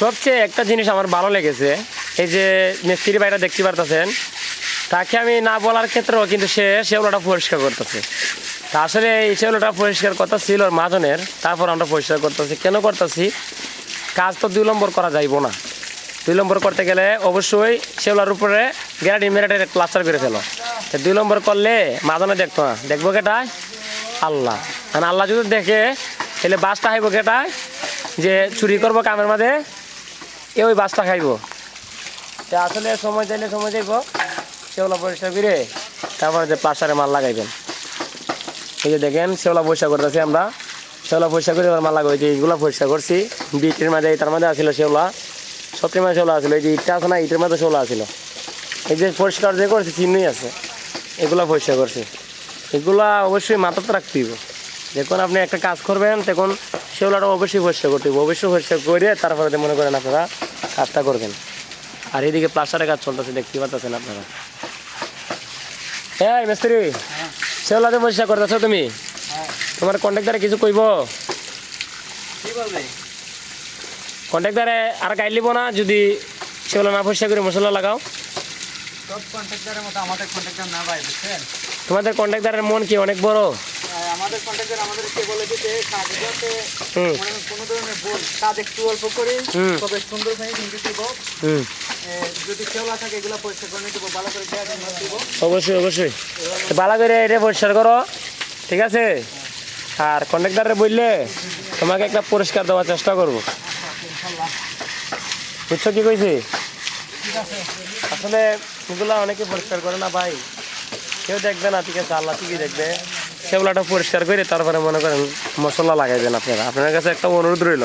সবচেয়ে একটা জিনিস আমার ভালো লেগেছে, এই যে মিস্ত্রি ভাইটা দেখতে পারতেছেন, তাকে আমি না বলার ক্ষেত্রেও কিন্তু সে শেওলাটা পরিষ্কার করতেছে। তা আসলে এই শেওলাটা পরিষ্কার কথা ছিল মাজনের তারপর আমরা পরিষ্কার করতেছি। কেন করতেছি? কাজ তো দুই নম্বর করা যাইব না। দুই নম্বর করতে গেলে অবশ্যই শেওলার উপরে গ্যারাডি মেরাটে প্লাস্টার করে ফেলো। দুই নম্বর করলে মাজনে দেখতো না। দেখব কেটায়? আল্লাহ। আর আল্লাহ যদি দেখে, তাহলে বাসটা খাইব কেটায়? যে চুরি করব কামের মাঝে এ ওই বাসটা খাইব। তা আসলে সময় চাইলে সময় যাইব শেওলা পরিষ্কার করে তারপরে যে প্লাস্টারে মাল লাগাইবেন। এই যে দেখেন শেওলা পরিষ্কার করতেছি আমরা। শেওলা পরিষ্কার করে মাল লাগাইছি এইগুলো পরিষ্কার করছি। বিটের মাঝে তার মাঝে আসছিল শেওলা সত্যি মাঝে শেওলা আসছিল এই যে ইটটা আছে না, ইটের মাঝে শেওলা আসছিল এই যে পরিষ্কার যে করছি, চিহ্নই আছে। এগুলা পরিষ্কার করছি। এগুলা অবশ্যই মাথাতে রাখতে হইব। যখন আপনি একটা কাজ করবেন, তখন সেগুলোটা অবশ্যই পরিষ্কার করতে হবে অবশ্যই পরিষ্কার করে তারপরে মনে করেন আপনারা কাজটা করবেন। আর এদিকে প্লাস্টারের কাজ চলতেছে দেখতে পাচ্ছেন আপনারা। হ্যাঁ মিস্ত্রি সেগুলাতে পরিষ্কার করতেছো তুমি? তোমার কন্ট্রাক্টারে কিছু কইব? কন্ট্রাক্টারে আর গাইড লিব না যদি সেগুলো না পরিষ্কার করে মশলা লাগাও। তোমাদের কন্ট্রাক্টারের মন কি অনেক বড়? আমাদের কন্ট্রাক্টর আমাদেরকে বলে মানে কোনো ধরনের ভুল কাজ একটু অল্প করে তবে সুন্দর ফিনিশিং দিতে দিব। যদি কেওলা থাকে এগুলো পরিষ্কার করে নিতে ভালো করে দেওয়া দিব। অবশ্যই অবশ্যই। ভালো করে এটা পরিষ্কার করো ঠিক আছে? আর কন্ট্রাক্টারে বললে তোমাকে একটা পুরস্কার দেওয়ার চেষ্টা করব। বুঝছ কি কইছি? আসলে এগুলা অনেকে পরিষ্কার করে না ভাই। কেউ দেখবে না ঠিক আছে? আল্লাহ ঠিকই দেখবে। সেগুলাটা পরিষ্কার করে তারপরে মনে করেন মশলা লাগাইবেন আপনারা। আপনার কাছে একটা অনুরোধ রইল